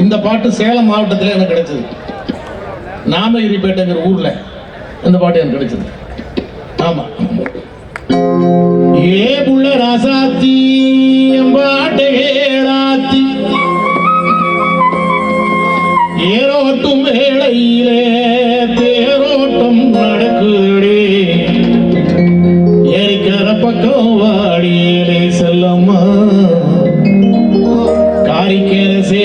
இந்த பாட்டு சேலம் மாவட்டத்தில் எனக்கு கிடைச்சது. நாமகிரிப்பேட்டைங்கிற ஊரில் இந்த பாட்டு எனக்கு கிடைச்சது. ஆமாம் ஏ புள்ள ராசாத்தி பாட்டை ஏராத்தி ஏரோட்டும் வேளையிலே தேரோட்டம் நடக்குதே. ஏரிக்கிற பக்கம் வாடியிலே செல்லம்மா. காரிக்கிற சே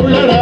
volará